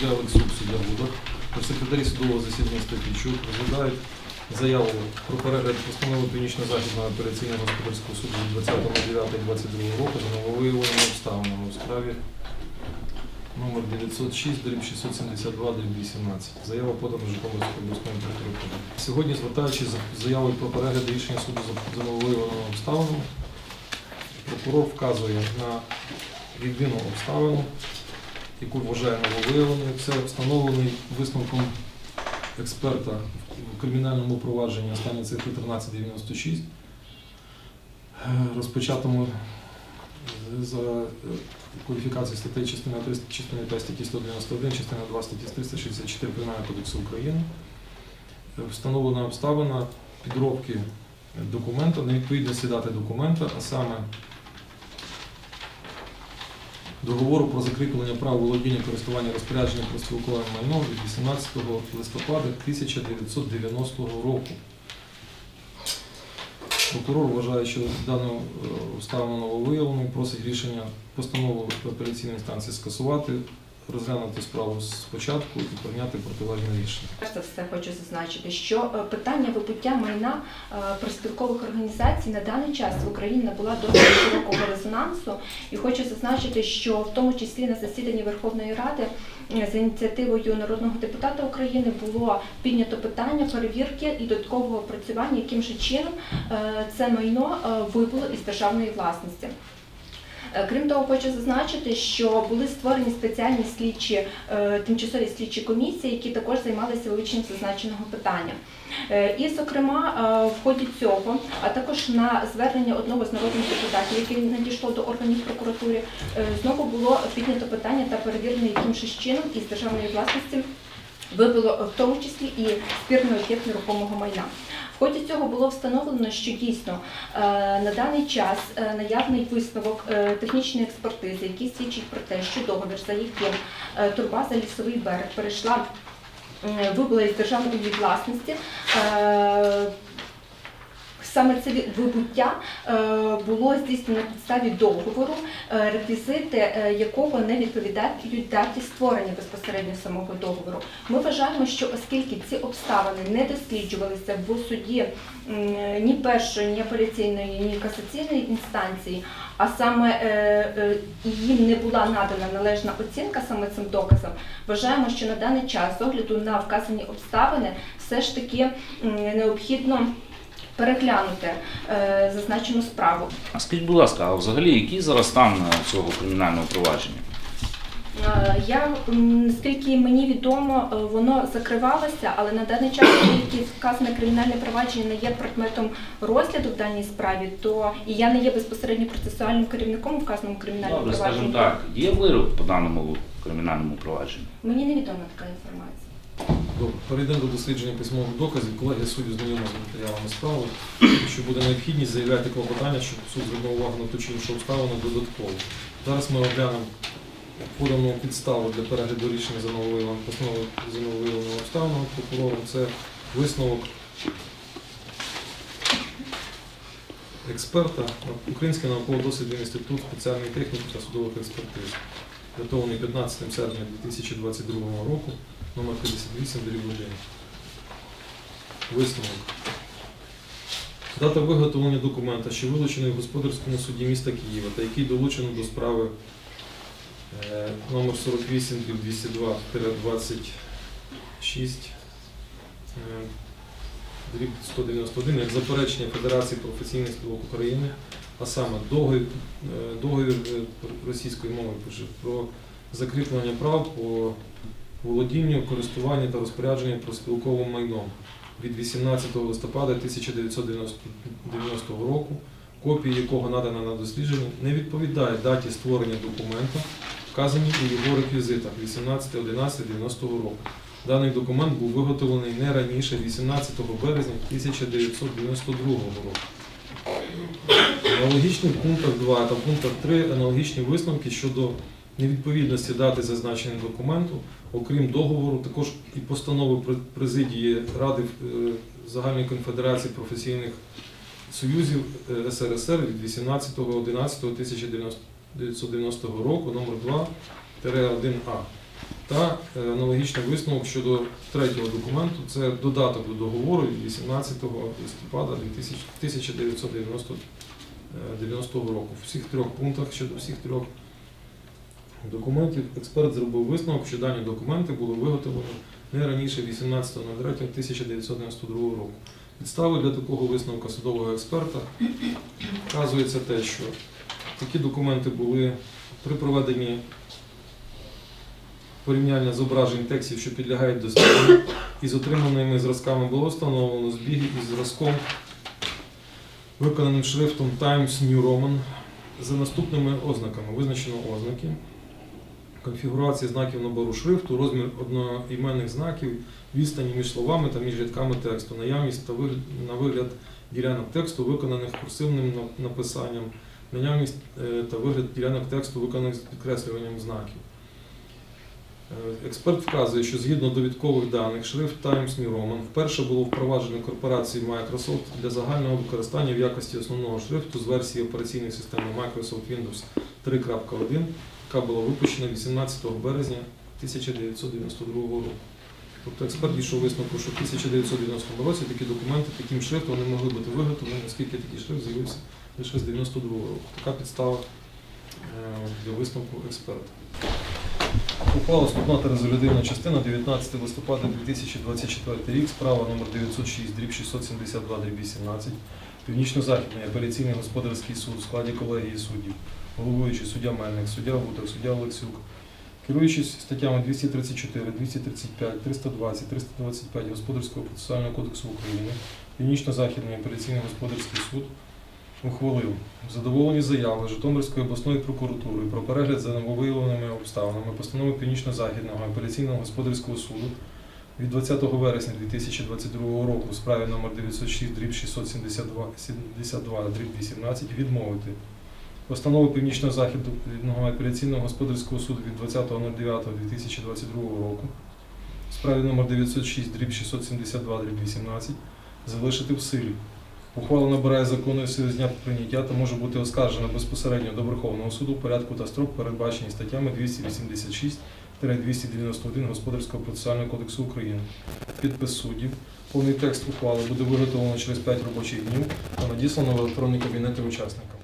суддя Олексюк, суддя Будак, при секретарі судового засідання Степійчук розглядають заяву про перегляд постанови Північно-Західного апеляційного господарського суду від 20.09.22 року за нововиявленими обставинами у справі номер 906, дріб 672, дріб 18. Заява подана Житомирською обласною прокуратурою. Сьогодні, звертаючись за заявою про перегляд рішення суду за- нововиявленими обставинами, прокурор вказує на єдину обставину, яку вважає нововиявленою. Це встановлений висновком експерта в кримінальному провадженні останні цифри 1396, е, розпочатому за е, кваліфікацією статей частина 3, частини 5 статті 191, частина 2 статті 364 Кримінального кодексу України. Е, Встановлена обставина підробки документа, невідповідності дати документа, а саме договору про закріплення прав володіння користування розпорядження про спілкове майно від 18 листопада 1990 року. Прокурор вважає, що дану е, обставину нововиявленою просить рішення постанови апеляційної інстанції скасувати, розглянути справу спочатку і прийняти протилежне рішення. Перш за все хочу зазначити, що е, питання вибуття майна е, профспілкових організацій на даний час в Україні набула досить широкого резонансу. І хочу зазначити, що в тому числі на засіданні Верховної Ради е, за ініціативою народного депутата України було піднято питання перевірки і додаткового опрацювання, яким же чином це майно вибуло із державної власності. Е, Крім того, хочу зазначити, що були створені спеціальні слідчі е, тимчасові слідчі комісії, які також займалися вивченням зазначеного питання. Е, І, зокрема, в ході цього, а також на звернення одного з народних депутатів, яке надійшло до органів прокуратури, знову було піднято питання та перевірено, яким же чином із державної власності вибило в тому числі і спірний об'єкт нерухомого майна. Ході цього було встановлено, що дійсно е, на даний час е, наявний висновок е, технічної експертизи, який свідчить про те, що договір, за яким турба за лісовий берег перейшла вибула із державної власності. Саме це вибуття е, було здійснено на підставі договору, е, реквізити е, якого не відповідають даті створення безпосередньо самого договору. Ми вважаємо, що оскільки ці обставини не досліджувалися в суді ні першої, ні апеляційної, ні касаційної інстанції, а саме їм не була надана належна оцінка саме цим доказам, вважаємо, що на даний час, з огляду на вказані обставини, все ж таки необхідно переглянути е, зазначену справу. А скажіть, будь ласка, а взагалі який зараз стан е, цього кримінального провадження? Е, Я наскільки мені відомо, е, воно закривалося, але на даний час, оскільки вказане кримінальне провадження не є предметом розгляду в даній справі, то і я не є безпосередньо процесуальним керівником у вказаному кримінальному Добре, скажімо так, є вирок по даному кримінальному провадженню? Мені невідома така інформація. Добре, перейдемо до дослідження письмових доказів. Колеги судді знайомі з матеріалами справи. Якщо буде необхідність, заявляйте клопотання, щоб суд звернув увагу на ту чи іншу обставину додатково. Зараз ми оглянемо подану підставу для перегляду рішення за нововиявленою обставиною прокурором. Це висновок експерта Український науково-дослідний інститут спеціальної техніки та судових експертиз, датований 15 серпня 2022 року номер 58 дріб 1. Висновок. Дата виготовлення документа, що вилучений в господарському суді міста Києва та який долучено до справи е, номер 48 202 26 е, дріб 191 як заперечення Федерації професійних спілок України, а саме договір, е, е, російської мови пише про закріплення прав по володінню, користуванню та розпорядженню проспілковим майном від 18 листопада 1990 року, копія якого надана на дослідження, не відповідає даті створення документа, вказаній у його реквізитах 18.11.90 року. Даний документ був виготовлений не раніше 18 березня 1992 року. Аналогічні в пунктах 2 та пунктах 3 аналогічні висновки щодо невідповідності дати зазначеному документу, окрім договору, також і постанови президії Ради е, Загальної конфедерації професійних союзів е, СРСР від 18.11.1990 року номер 2-1А. та е, аналогічний висновок щодо третього документу. Це додаток до договору від 18 листопада 1990 е, 90 року. В всіх трьох пунктах щодо всіх трьох документів експерт зробив висновок, що дані документи були виготовлені не раніше 18.03.1992 року. Підстави для такого висновку судового експерта вказується те, що такі документи були при проведенні порівняння зображень текстів, що підлягають дослідженню, із отриманими зразками було встановлено збіги із зразком, виконаним шрифтом Times New Roman за наступними ознаками. Визначено ознаки, конфігурація знаків набору шрифту, розмір одноіменних знаків, відстані між словами та між рядками тексту, наявність та на вигляд ділянок тексту, виконаних курсивним написанням, наявність е, та вигляд ділянок тексту, виконаних з підкреслюванням знаків. Е, Експерт вказує, що згідно довідкових даних, шрифт Times New Roman вперше було впроваджено корпорацією Microsoft для загального використання в якості основного шрифту з версії операційної системи Microsoft Windows 3.1, яка була випущена 18 березня 1992 року. Тобто експерт дійшов висновку, що в 1990 році такі документи таким шрифтом не могли бути виготовлені, оскільки такий шрифт з'явився лише з 92 року. Така підстава е, для висновку експерта. Ухвала та резолютивна частина 19 листопада 2024 рік, справа номер 906, дріб 672, дріб 18, Північно-Західний апеляційний господарський суд у складі колегії суддів, головуючий суддя Мельник, суддя Гутак, суддя Олексюк, керуючись статтями 234, 235, 320, 325 Господарського процесуального кодексу України, Північно-Західний апеляційний господарський суд ухвалив задоволені заяви Житомирської обласної прокуратури про перегляд за нововиявленими обставинами постанови Північно-Західного апеляційного господарського суду від 20 вересня 2022 року у справі номер 906 дріб 672 дріб 18 відмовити. Постанову Північно-Західного апеляційного господарського суду від 20.09.2022 року у справі номер 906 дріб 672 дріб 18 залишити в силі. Ухвала набирає законної сили з дня прийняття та може бути оскаржена безпосередньо до Верховного суду порядку та строк, передбачені статтями 286-291 Господарського процесуального кодексу України. Підпис суддів. Повний текст ухвали буде виготовлено через 5 робочих днів та надіслано в електронні кабінети учасникам.